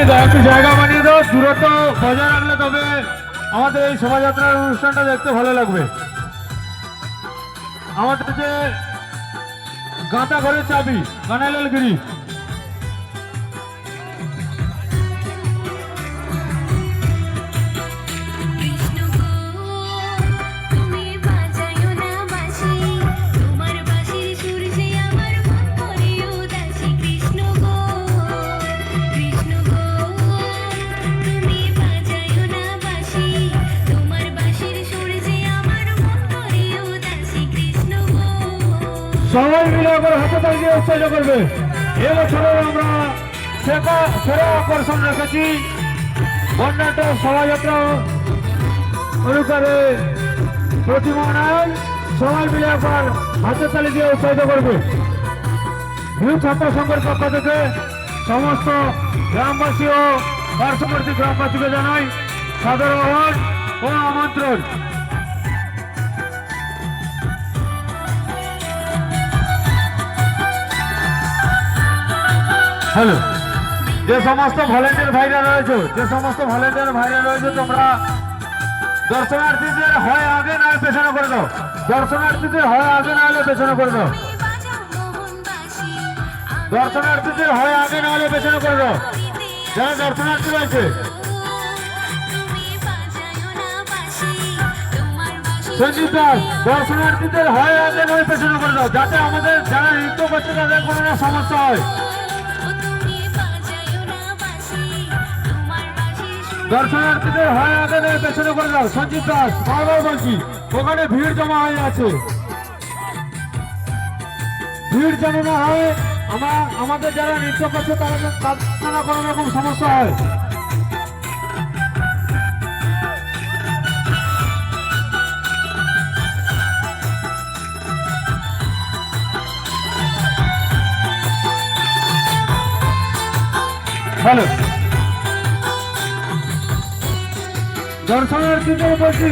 বানিয়ে দাও একটু জায়গা বানিয়ে দাও। সুরত বজায় রাখলে তবে আমাদের এই শোভাযাত্রার অনুষ্ঠানটা দেখতে ভালো লাগবে। আমাদের যে গাঁদা ঘরের চাবি কানাইলাল গিরি সবাই মিলে আবার হাতে তালিয়ে উৎসাহিত করবে। এবছরের আমরা সেরা সেরা আকর্ষণ রেখেছি। বন্যাটা শোভাযাত্রা অনুসারে প্রতিমা নয় সবাই মিলে একবার হাতে তালি দিয়ে উৎসাহিত করবে। নিউ ছাত্র সংঘের পক্ষ থেকে সমস্ত গ্রামবাসী ও পার্শ্ববর্তী গ্রামবাসীকে জানাই সাদর আহ্বান ও আমন্ত্রণ। হ্যালো। যে সমস্ত ভলেন্টিয়ার ভাইরা রয়েছে, যে সমস্ত ভলেন্টিয়ার ভাইরা রয়েছে, তোমরা দর্শনার্থীদের হয় আগে না পেছনে করে দাও। দর্শনার্থীদের হয় আগে না হলে পেছনে করে দাও। দর্শনার্থীদের হয় আগে না হলে পেছনে করে দাও। যারা দর্শনার্থী রয়েছে। সঞ্জিত দর্শনার্থীদের হয় আগে নয় পেছনে করে দাও, যাতে আমাদের যারা নৃত্য করছে তাদের কোনো না সমস্যা হয়। দর্শনার্থীদের হয় আগে পেছনে করে দাও সঞ্জিত দাস বারবার বলছি ওখানে ভিড় জমা হয়ে আছে। ভিড় যেন না হয় আমার আমাদের যারা নৃত্য করছে, তারা কোনো রকম সমস্যা হয়। হ্যালো দর্শনার্থীদের বলছি